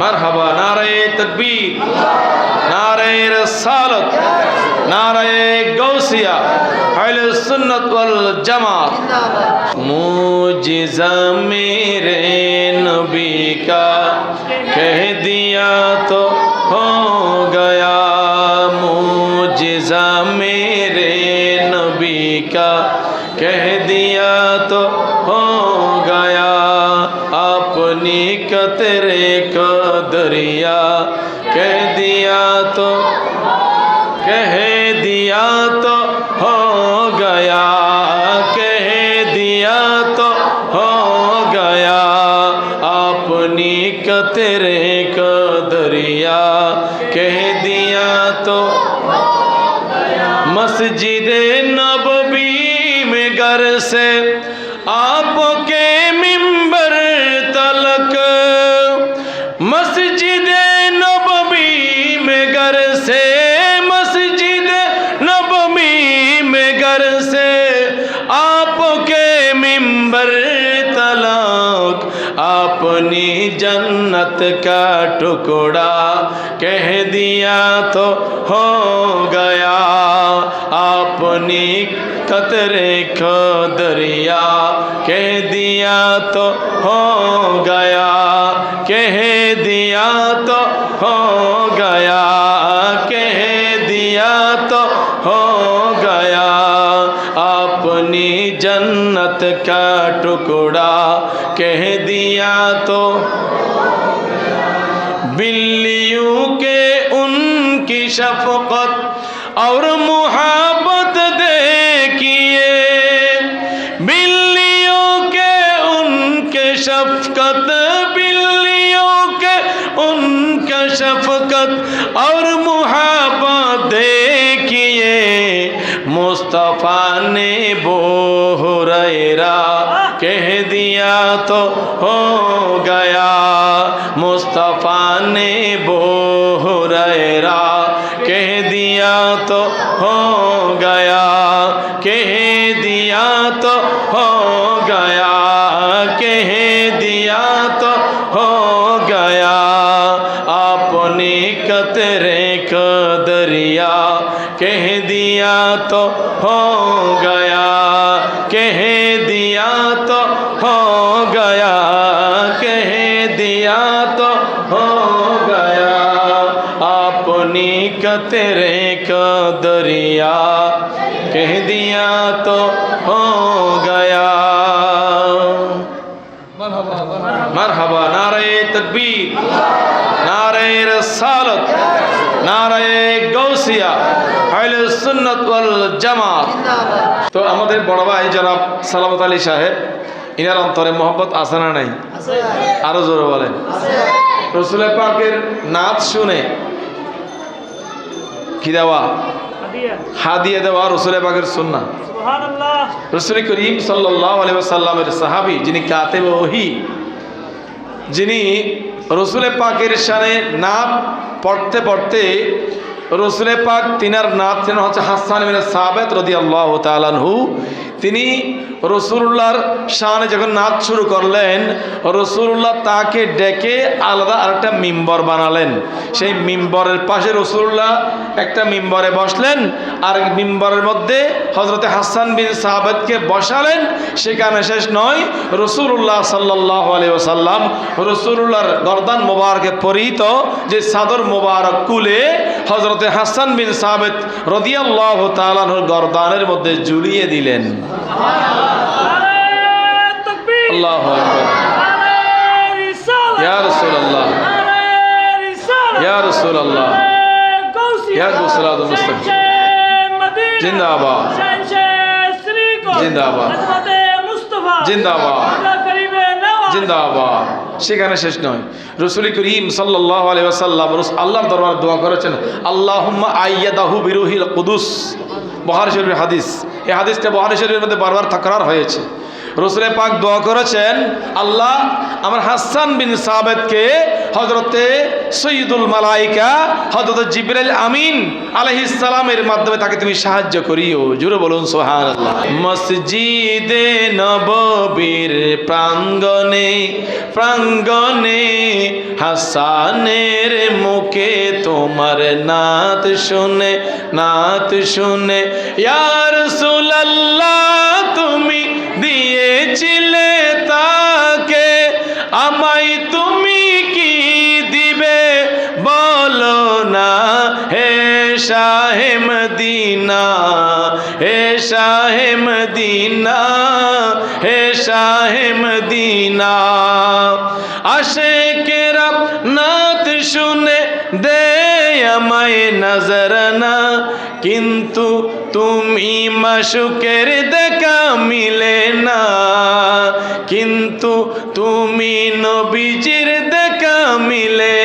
মারহাবা নারে তকবীর নারে রসালত নারে গৌসিয়া আহলে সুন্নত ওয়াল জামাত। মুজিজা মেরে پانی کا تیرے کا دریا، کہہ دیا تو، کہہ دیا تو ہو گیا، کہہ دیا تو ہو گیا اپنی کا تیرے کا دریا، کہہ دیا تو۔ مسجد نبوی میں گھر سے آپ کے کا ٹکڑا کہہ دیا تو ہو گیا اپنی قطرے کو دریا کہہ دیا تو ہو گیا کہہ دیا تو ہو میرا کہہ دیا تو ہو گیا۔ مصطفیٰ نے بو را کہہ دیا تو ہو گیا۔ کہہ دیا अपनी कतरे को दरिया कह दिया तो हो गया মারহাবা নারায়ে তাকবীর নারায়ে রিসালাত নারায়ে গাউসিয়া আহলে সুন্নাত ওয়াল জামাত তো আমাদের বড় ভাই জনাব সালামত আলী সাহেব ইনার অন্তরে মোহব্বত আছে না নাই আরো জোরে বলেন রসুল পাকের নাচ শুনে কি দেওয়া? হাদিয়ে দেওয়া রসুল পাকের সুন্না রসুল করিম আলিয়াল্লামের সাহাবি যিনি কাতে ওহি যিনি রসুলে পাকের সানে নাম পড়তে পড়তে রসুলে পাক তিনার নাম যেন হচ্ছে হাসান সাবেত রদি আল্লাহ তালানহু তিনি রসুল্লাহর শানে যখন নাচ শুরু করলেন, রসুল্লাহ তাকে ডেকে আলাদা আরেকটা মিম্বর বানালেন। সেই মিম্বরের পাশে রসুল্লাহ একটা মিম্বরে বসলেন, আর মিম্বরের মধ্যে হজরতে হাসান বিন সাহাবেদকে বসালেন। সেখানে শেষ নয়, রসুল্লাহ সাল্লাহ আলিয়াল্লাম রসুল্লাহর গরদান মোবারকে পরিহিত, যে সাদর মোবারক কুলে হজরতে হাসান বিন সাহাবেদ রদিয়াল্লাহ তালানুর গরদানের মধ্যে জুড়িয়ে দিলেন। আল্লাহ সেখানে শেষ নয়। রসুল করিম সাল্লাহ আলী আসাল্লাম আল্লাহর দরবার দোয়া করেছেন আল্লাহ আইয়াদাহু কুদুস। বহার শরীফের হাদিস। এই হাদিসটা বহারি শরীফের মধ্যে বারবার থাকরার হয়েছে। রসুলে পাক দোয়া করেছেন, আল্লাহ, আমার হাসান বিন সাবেদকে হজরতে সৈয়দুল মালাইকা হজরত জিবরাইল আমিন আলাইহিস সালামের মাধ্যমে তাকে তুমি সাহায্য করিও। জুড়ে বলুন, সুবহানাল্লাহ। মসজিদে নববীর প্রাঙ্গণে প্রাঙ্গণে হাসানের মুখে তোমার নাত শুনে নাত শুনে ইয়ার সুলাল্লাহ মদিনা আসে কেরা নাত শুনে দে আমায় নজর না কিন্তু তুমি মাসুকের দেখা মিলে না কিন্তু তুমি নবীজির দেখা মিলে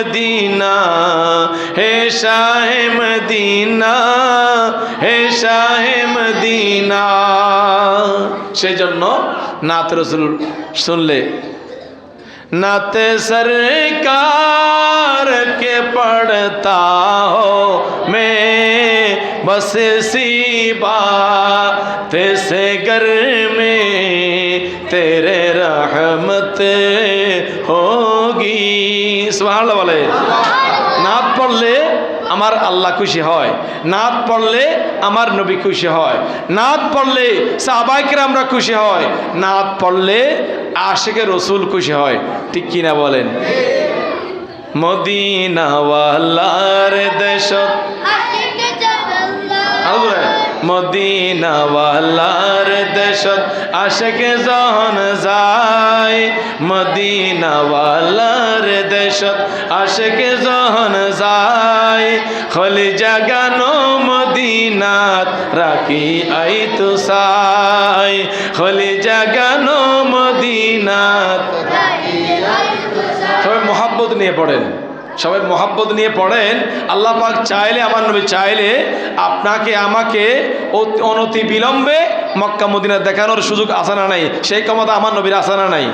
মদিনা হে শাহে মদিনা হে শাহে মদিনা। সেজন্য নাত রসুল শুনলে نعت سرکار کے پڑھتا ہو میں بس سی بات سے گر میں تیرے رحمت ہوگی۔ سبحان اللہ والے، نعت پڑھ لے۔ আমার আল্লাহ খুশি হয়। নাত পড়লে আমার নবী খুশি হয়। নাত পড়লে সাহবাইকের আমরা খুশি হয়। নাত পড়লে আশেকে রসুল খুশি হয়। ঠিক কিনা বলেন? মদিনাওয়ালার জোরে। মদিনাওয়ালার দেশত আশেকে যখন যায়। মদিনাওয়ালার দেশত আশেকে যখন যায়। খলি জাগানো মদিনাত রাখি আই তু সাই? খলি জাগানো মদিনাত সবাই মহাব্বত নিয়ে পড়েন। সবাই মহাব্বত নিয়ে পড়েন। আল্লাহ পাক চাইলে, আমার নবী চাইলে আপনাকে, আমাকে অনতি বিলম্বে মক্কা, মদিনা দেখানোর সুযোগ আসানা নাই। সেই ক্ষমতা আমার নবীর আসানা নাই।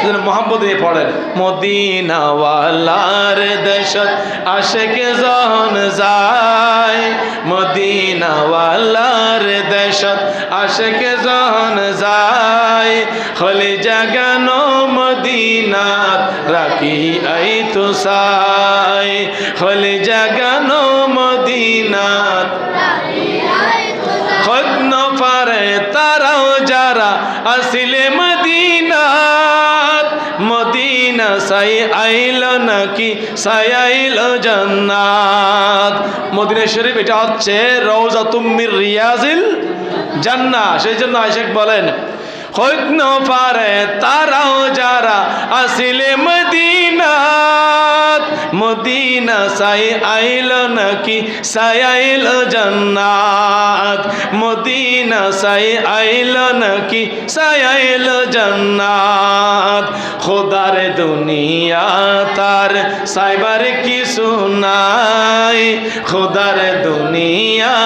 সেজন্য মহাব্বত নিয়ে পড়েন। মদিনাওয়ালার দেশত আশেকে যখন যায়। মদিনাওয়ালার দেশত আশেকে যখন যায়। হলে জাগানো মদিনাত রাখি আই তো সাই, হলে জাগানো মদিনাত। খগ্ন পারে তারাও যারা আসিলে মদিনাত। মদিনা সাই আইল নাকি, সাই আইল জান্নাত। মদিনা শরীফ এটা হচ্ছে রওজা তুমির রিয়াজিল জান্না সেই জন্য আইশেক বলেন খগ্ন পারে তারাও যারা আসিলে মদিনাত। মদিনা সাই আইল নাকি? সাই আইল জান্নাত। মদিনা সাই আইল নাকি? সাই আইল জান্নাত। খোদার দুনিয়া তার সাইবার কি সুনাই খোদার দুনিয়া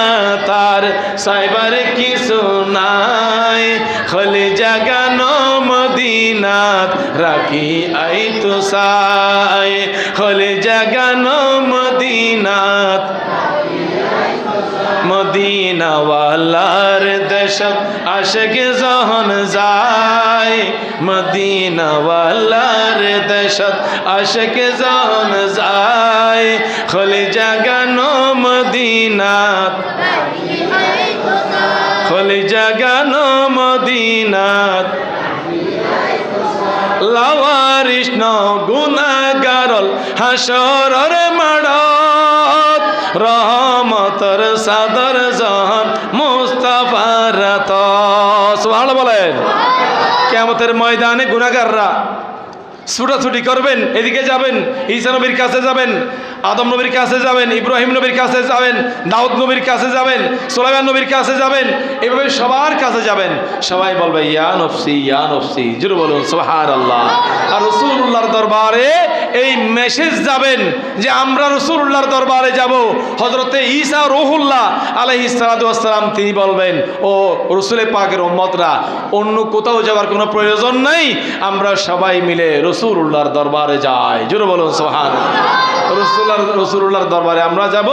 তার সাইবার কি সুনাই খলে জাগানো মদিনাত রাখি আই তো সাই খলে জাগানো মদিনাত মদিনাওয়ালার দেশত আশেকে যখন যায়। মদিনাওয়ালার দেশত আশেকে যখন যায়। খলে জাগানো মদিনাত খলে জাগানো মদিনাত লাওয়ারিষ্ণ গুণাগারল হাসরর মাড়ত। রহমতর সাদর জহন মুস্তাফার রাত। বলেন কেমতের ময়দানে গুণাগাররা ছুটাছুটি করবেন, এদিকে যাবেন, ঈসা নবীর কাছে যাবেন, আদম নবীর কাছে যাবেন, ইব্রাহিম নবীর কাছে যাবেন, দাউদ নবীর কাছে যাবেন, সোলাইমান নবীর কাছে যাবেন, এভাবে সবার কাছে যাবেন। সবাই বলবে, ইয়া নফসি ইয়া নফসি, জুরু বলুন সোহার আল্লাহ আর রসুল্লাহর দরবারে এই মেসেজ যাবেন যে, আমরা রসুল্লাহর দরবারে যাব। হজরতে ঈসা রহুল্লাহ আলহি সালাম তিনি বলবেন, ও রসুলে পাকের উম্মতরা, অন্য কোথাও যাওয়ার কোনো প্রয়োজন নেই, আমরা সবাই মিলে রসুল্লাহর দরবারে যাই। জোরে বলুন সোহান রসুল্লাহ রসুল্লাহর দরবারে আমরা যাব,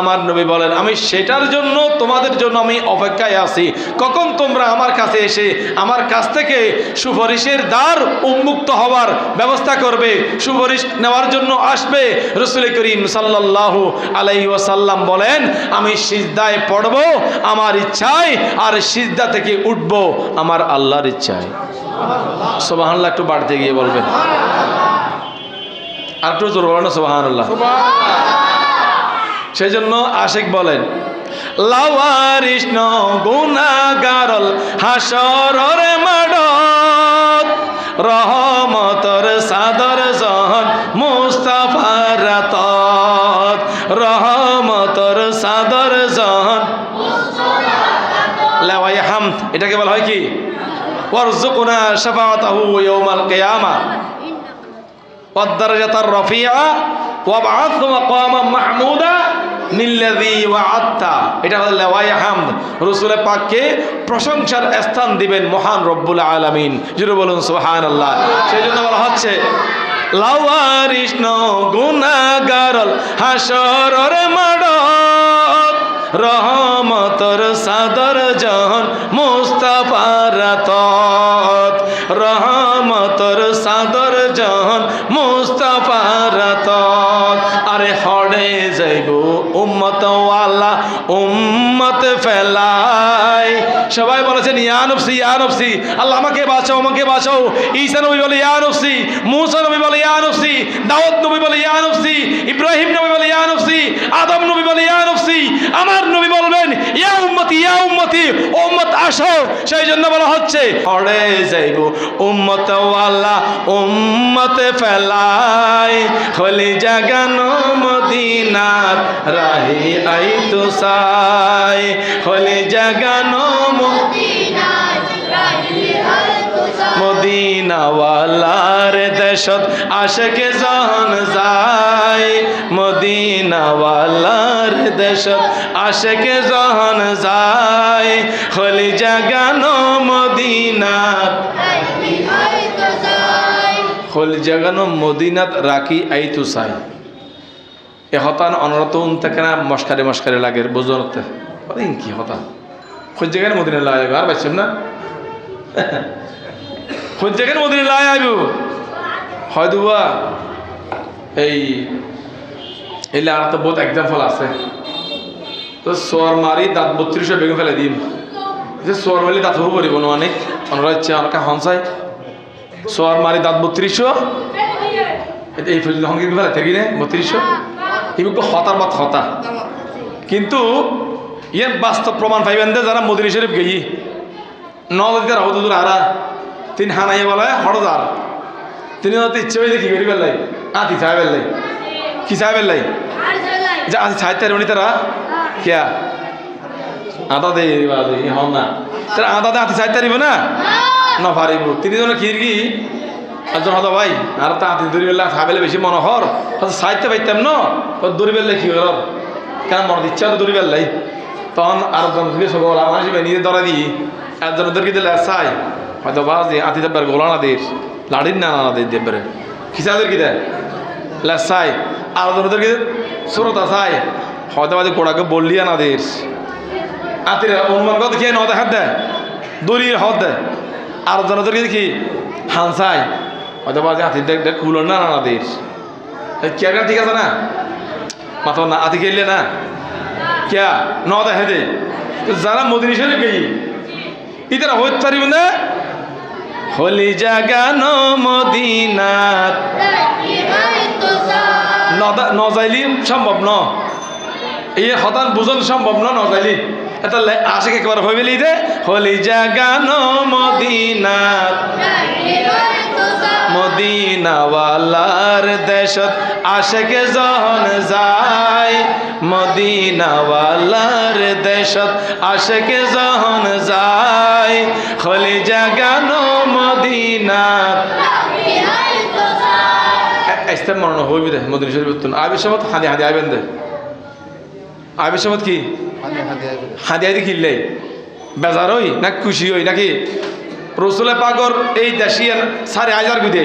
আমার নবী বলেন, আমি সেটার জন্য, তোমাদের জন্য আমি অপেক্ষায় আছি। কখন তোমরা আমার কাছে এসে আমার কাছ থেকে সুপারিশের দ্বার উন্মুক্ত হওয়ার ব্যবস্থা করবে, সুপারিশ নেওয়ার জন্য আসবে? রসুল করিম সাল্লাহ আলাই ওয়াসাল্লাম বলেন, আমি সিজদায় পড়ব আমার ইচ্ছায়, আর সিজদা থেকে উঠব আমার আল্লাহর ইচ্ছায়। সোবাহান্লাহ একটু বাড়তে গিয়ে বলবেন। আর একটু জোর বলেন সোবাহান্লাহ সেই জন্য আশেক বলেন লাওয়ারিষ্ণ গুণাগারল হাসরর মাডত রহমতর সাদর জহন মুস্তাফার রহমতর সাদর ওয়ারজুকনা শাফাআতাহু ইয়াউমাল কিয়ামা। ওয়াদ-দারাজাতার রাফিআ ওয়াবআথ এটা হল লেওয়াই হামদ। রসুলের পাককে প্রশংসার স্থান দিবেন মহান রব্বুল আলামিন। জুড়ে বলুন, সুবহানাল্লাহ। সেই জন্য বলা হচ্ছে, লাওয়ারিশ ন গুনাহগারল হাসরের মাড় রহমতর সাদর জহন মুস্তাফার রাতত বলেছেন ইয়া নফসি ইয়া নফসি, আল্লাহ আমাকে বাঁচাও আমাকে বাঁচাও। ঈসা নবী বলে, ইয়া নফসি, মুসা নবী বলে, ইয়া নফসি, দাউদ নবী বলে, ইয়া নফসি, ইব্রাহিম নবী বলে, ইয়া নফসি, আদম নবী বলে, ইয়া নফসি। আমার নবী বলবেন, ইয়া উম্মতি ইয়া উম্মতি উম্মত আসো। সেই জন্য বলা হচ্ছে, পড়ে যাইব উম্মত ওয়ালা, উম্মত ফেলাই। হলি জাগানো মদিনার রাহি আই তো সাই হলি জাগানো মদিনাওয়ালার দেশত আশেকে জহন যায়। মদিনাওয়ালার দেশত আশেকে জহন যায়। হলি জাগানো মদিনাত। হলি জাগানো মদিনাত রাখি আইতু সাই এ হতান অনরত থেকে না মস্কারে মস্কারে লাগে বোঝনতে কি হতা খোঁজ জায়গায় মদিনা লাগে আর পাইছেন না? জায়গায় মদিনা লাই আইব। হয়তো বা এই এই আর তো বহুত এক্সাম্পল আছে। তো সোয়ার মারি দাঁত বত্রিশশো বেগুন ফেলে দিম। যে সোয়ার মারি দাঁত হব পারিব না অনেক অনরা ইচ্ছে অনেক হনসাই সোয়ার মারি দাঁত বত্রিশশো এই ফজল হঙ্গি ফেলে থাকি নে বত্রিশশো এগুলো হতার বাত হতা। কিন্তু ইয়ে বাস্তব প্রমাণ পাইবেন দে যারা মদিনী শরীফ গেই নদীতে রাহুদুর হারা তিনি হানাই বলে হরদার তিনি হয়তো ইচ্ছে হয়ে কি করি পেলাই আতি চাই পেলাই কি চাই পেলাই যে আতি চাই তার উনি তারা? কিয়া? আদা দে হন না। তারা আদা দে, আতি চাই তারিব না? ন পারিব তিনি জন কি কি? একজন হতো ভাই, আর তা আতি দূরি বেলা খাবেলে বেশি মনোহর। হয়তো সাইতে পাইতাম ন? দূরি বেললে কি হল? কেন মনে ইচ্ছা তো দূরি বেললাই? তখন আর একজন থেকে সব মানুষ নিজে ধরা দিই। একজন ওদেরকে দিলে চাই হয়তো বাস দিয়ে আতি দেবার গোলা না দের লাড়ির না না দিয়ে দেবারে খিসাদের কি দেয়? লেসাই আর একজন ওদেরকে সুরতা চাই হয়তো বাদে কোড়াকে বললি না দের আতিরা অনুমান কত খেয়ে ন দেখার দেয়। দড়ির হদ দেয়। আর একজন ওদেরকে দেখি হানসাই হয়তো বাজে হাতির দেখ কুলো না না দের কেয়ার ঠিক আছে না? মাথা না আতি গেলে না? ক্যা? তো যারা মদিনী শরীফ গেই, ইতারা হইতে পারিব না হলি জাগানো মদিনাত। নজাইলি সম্ভব ন? এই সদান বুঝন সম্ভব ন নজাইলি? এটা আসে একেবারে যে দে। হলি জাগানো মদিনাত। মদিনাওয়ালার দেশত আশেকে যখন যায়। মদিনাওয়ালার দেশত আশেকে যখন যায়। খলি জাগানো মদিনাত? ইস্তেম মরণ হইবি দে মদিনা শরীফ তুন আবির সমত? হাদি হাদি আইবেন দে। আবির সমত কি? হাদি হাদি খিললে। বেজার হই না খুশি হই নাকি? রসুলে পাগর এই দেশিয়ান সাড়ে হাজার বিদে।